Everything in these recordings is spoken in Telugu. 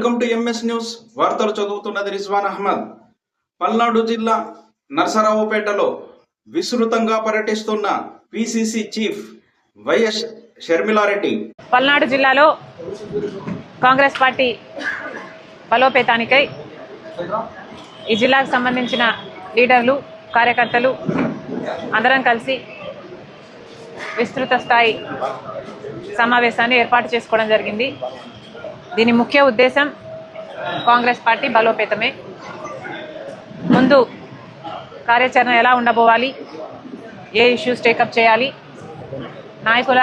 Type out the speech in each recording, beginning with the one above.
Welcome to MS news. వార్తలు చదువుతున్నది రిజ్వాన్ అహ్మద్. పల్నాడు జిల్లా నరసరావుపేటలో విస్తృతంగా పర్యటిస్తున్న PCC chief YS Sharmila Reddy. Palnadu జిల్లాలో కాంగ్రెస్ పార్టీ బలోపేతానికై ఈ జిల్లాకు సంబంధించిన లీడర్లు కార్యకర్తలు అందరం కలిసి విస్తృత స్థాయి సమావేశాన్ని ఏర్పాటు చేసుకోవడం జరిగింది. దీని ముఖ్య ఉద్దేశం కాంగ్రెస్ పార్టీ బలోపేతమే. ముందు కార్యాచరణ ఎలా ఉండబోవాలి? ఏ ఇష్యూస్ టేకప్ చేయాలి? నాయకుల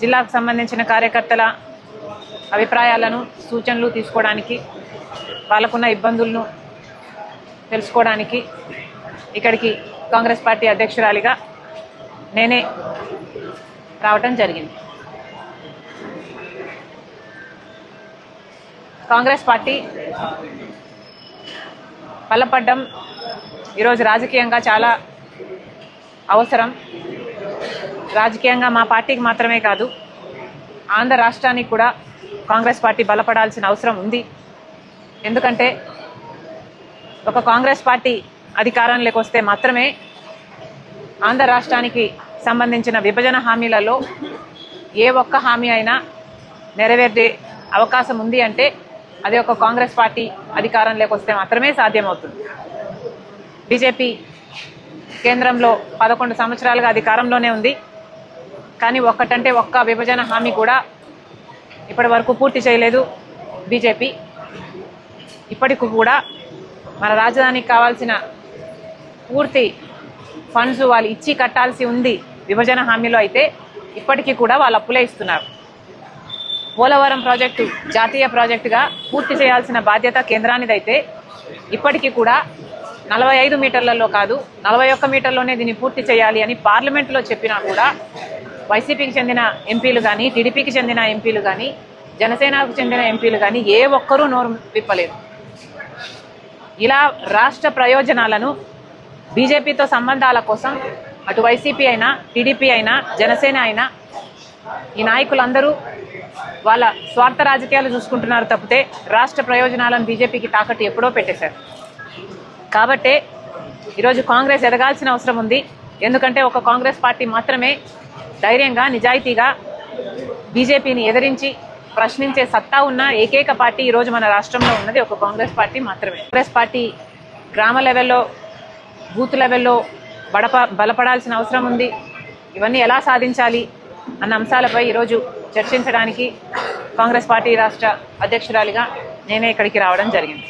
జిల్లాకు సంబంధించిన కార్యకర్తల అభిప్రాయాలను సూచనలు తీసుకోవడానికి వాళ్ళకున్న ఇబ్బందులను తెలుసుకోవడానికి ఇక్కడికి కాంగ్రెస్ పార్టీ అధ్యక్షురాలిగా నేనే రావటం జరిగింది. కాంగ్రెస్ పార్టీ బలపడ్డం ఈరోజు రాజకీయంగా చాలా అవసరం. రాజకీయంగా మా పార్టీకి మాత్రమే కాదు ఆంధ్ర రాష్ట్రానికి కూడా కాంగ్రెస్ పార్టీ బలపడాల్సిన అవసరం ఉంది. ఎందుకంటే ఒక కాంగ్రెస్ పార్టీ అధికారంలోకి వస్తే మాత్రమే ఆంధ్ర రాష్ట్రానికి సంబంధించిన విభజన హామీలలో ఏ ఒక్క హామీ అయినా నెరవేర్చే అవకాశం ఉంది అంటే అది ఒక కాంగ్రెస్ పార్టీ అధికారంలోకి వస్తే మాత్రమే సాధ్యమవుతుంది. బీజేపీ కేంద్రంలో పదకొండు సంవత్సరాలుగా అధికారంలోనే ఉంది. కానీ ఒక్కటంటే ఒక్క విభజన హామీ కూడా ఇప్పటి వరకు పూర్తి చేయలేదు బీజేపీ. ఇప్పటికి కూడా మన రాజధానికి కావాల్సిన పూర్తి ఫండ్స్ వాళ్ళు ఇచ్చి కట్టాల్సి ఉంది విభజన హామీలో అయితే ఇప్పటికీ కూడా వాళ్ళు అప్పులే ఇస్తున్నారు. పోలవరం ప్రాజెక్టు జాతీయ ప్రాజెక్టుగా పూర్తి చేయాల్సిన బాధ్యత కేంద్రానిదైతే ఇప్పటికీ కూడా నలభై ఐదు మీటర్లలో కాదు నలభై ఒక్క మీటర్లోనే దీన్ని పూర్తి చేయాలి అని పార్లమెంట్లో చెప్పినా కూడా వైసీపీకి చెందిన ఎంపీలు కానీ టీడీపీకి చెందిన ఎంపీలు కానీ జనసేనకు చెందిన ఎంపీలు కానీ ఏ ఒక్కరూ నోరు విప్పలేదు. ఇలా రాష్ట్ర ప్రయోజనాలను బీజేపీతో సంబంధాల కోసం అటు వైసీపీ అయినా టీడీపీ అయినా జనసేన అయినా ఈ నాయకులందరూ వాళ్ళ స్వార్థ రాజకీయాలు చూసుకుంటున్నారు తప్పితే రాష్ట్ర ప్రయోజనాలను బీజేపీకి తాకట్టు ఎప్పుడో పెట్టేశారు. కాబట్టే ఈరోజు కాంగ్రెస్ ఎదగాల్సిన అవసరం ఉంది. ఎందుకంటే ఒక కాంగ్రెస్ పార్టీ మాత్రమే ధైర్యంగా నిజాయితీగా బీజేపీని ఎదిరించి ప్రశ్నించే సత్తా ఉన్న ఏకైక పార్టీ ఈరోజు మన రాష్ట్రంలో ఉన్నది ఒక కాంగ్రెస్ పార్టీ మాత్రమే. కాంగ్రెస్ పార్టీ గ్రామ లెవెల్లో బూత్ లెవెల్లో బడప బలపడాల్సిన అవసరం ఉంది. ఇవన్నీ ఎలా సాధించాలి? అన్న అంశాలపై ఈరోజు చర్చించడానికి కాంగ్రెస్ పార్టీ రాష్ట్ర అధ్యక్షురాలిగా నేనే ఇక్కడికి రావడం జరిగింది.